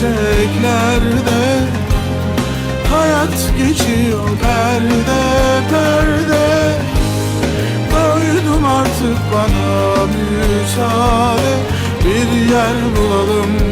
yükseklerde Hayat geçiyor perde perde. Doydum artık bana müsaade Bir yer bulalım